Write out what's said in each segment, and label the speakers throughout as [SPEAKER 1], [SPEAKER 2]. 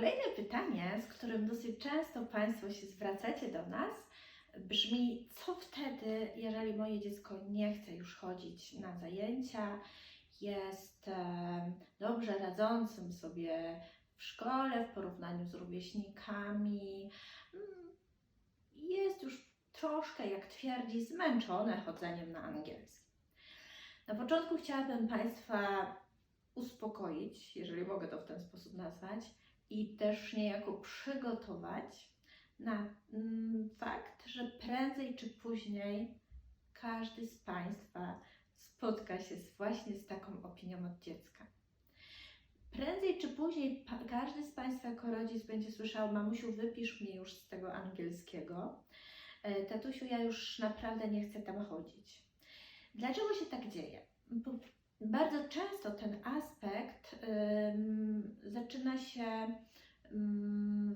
[SPEAKER 1] Kolejne pytanie, z którym dosyć często Państwo się zwracacie do nas, brzmi: co wtedy, jeżeli moje dziecko nie chce już chodzić na zajęcia, jest e, dobrze radzącym sobie w szkole w porównaniu z rówieśnikami, mm, jest już troszkę, jak twierdzi, zmęczone chodzeniem na angielski. Na początku chciałabym Państwa uspokoić, jeżeli mogę to w ten sposób nazwać, i też niejako przygotować na mm, fakt, że prędzej czy później każdy z Państwa spotka się właśnie z taką opinią od dziecka. Prędzej czy później każdy z Państwa jako rodzic będzie słyszał: Mamusiu, wypisz mnie już z tego angielskiego. E, Tatusiu, ja już naprawdę nie chcę tam chodzić. Dlaczego się tak dzieje? Bo bardzo często ten aspekt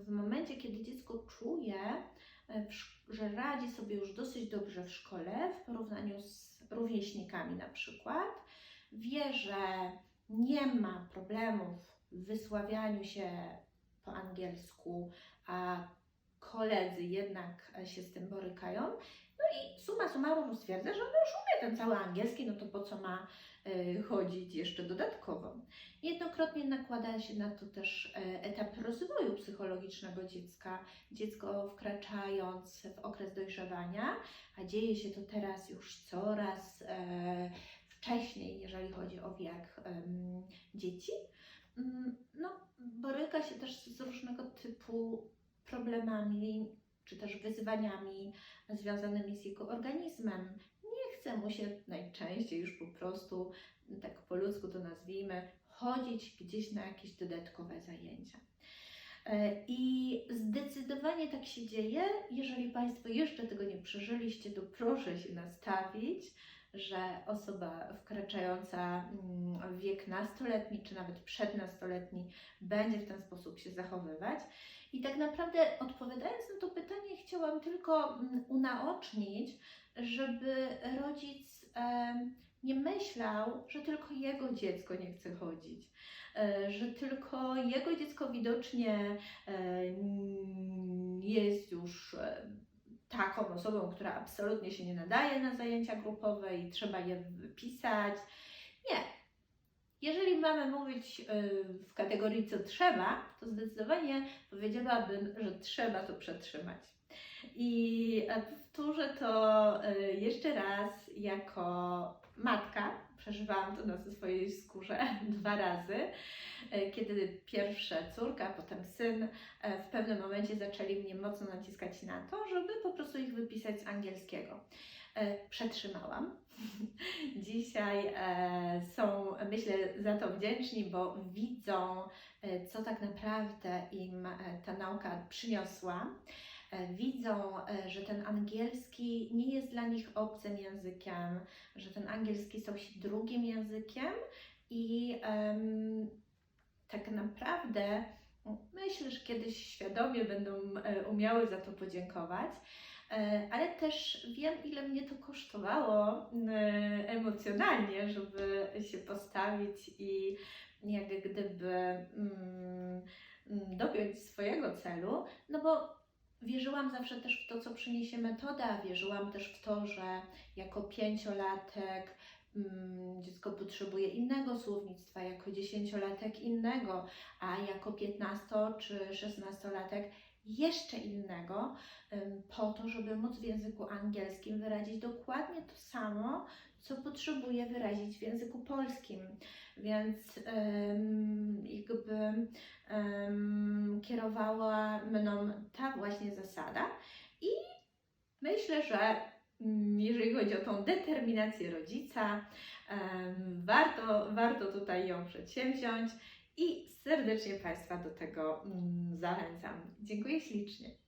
[SPEAKER 1] w momencie, kiedy dziecko czuje, e, że radzi sobie już dosyć dobrze w szkole w porównaniu z rówieśnikami na przykład. Wie, że nie ma problemów w wysławianiu się po angielsku, a koledzy jednak e, się z tym borykają. No i suma summarum stwierdza, że no już umie ten cały angielski, no to po co ma e, chodzić jeszcze dodatkowo. Niejednokrotnie nakłada się na to też e, etap rozwoju psychologicznego dziecka. Dziecko wkraczając w okres dojrzewania, a dzieje się to teraz już coraz wcześniej, jeżeli chodzi o wiek dzieci, mm, no, boryka się też z różnego typu problemami czy też wyzwaniami związanymi z jego organizmem. Nie chce mu się najczęściej już po prostu, tak po ludzku to nazwijmy, chodzić gdzieś na jakieś dodatkowe zajęcia. E, I zdecydowanie tak się dzieje. Jeżeli Państwo jeszcze tego nie przeżyliście, to proszę się nastawić, że osoba wkraczająca mm, w wiek nastoletni czy nawet przednastoletni będzie w ten sposób się zachowywać. I tak naprawdę odpowiadając na to pytanie, chciałam tylko mm, unaocznić, żeby rodzic nie myślał, że tylko jego dziecko nie chce chodzić, e, że tylko jego dziecko widocznie e, jest już e, taką osobą, która absolutnie się nie nadaje na zajęcia grupowe i trzeba je wypisać. Nie. Jeżeli mamy mówić y, w kategorii co trzeba, to zdecydowanie powiedziałabym, że trzeba to przetrzymać. I e, powtórzę to y, jeszcze raz jako matka. Przeżywałam to na swojej skórze dwa razy, e, kiedy pierwsza córka, potem syn e, w pewnym momencie zaczęli mnie mocno naciskać na to, żeby po prostu ich wypisać z angielskiego. E, Przetrzymałam. Dzisiaj są, myślę, za to wdzięczni, bo widzą, co tak naprawdę im ta nauka przyniosła. E, Widzą, e, że ten angielski nie jest dla nich obcym językiem, że ten angielski się drugim językiem i em, tak naprawdę myślę, że kiedyś świadomie będą e, umiały za to podziękować. Ale też wiem, ile mnie to kosztowało emocjonalnie, żeby się postawić i jak gdyby mm, mm, swojego celu, no bo wierzyłam zawsze też w to, co przyniesie metoda, wierzyłam też w to, że jako pięciolatek mm, dziecko potrzebuje innego słownictwa, jako dziesięciolatek innego, a jako piętnasto czy szesnastolatek jeszcze innego, po to, żeby móc w języku angielskim wyrazić dokładnie to samo, co potrzebuje wyrazić w języku polskim. Więc em, jakby em, kierowała mną ta właśnie zasada i myślę, że mm, jeżeli chodzi o tą determinację rodzica, warto, warto tutaj ją przedsięwziąć i serdecznie Państwa do tego mm, zachęcam. Dziękuję ślicznie.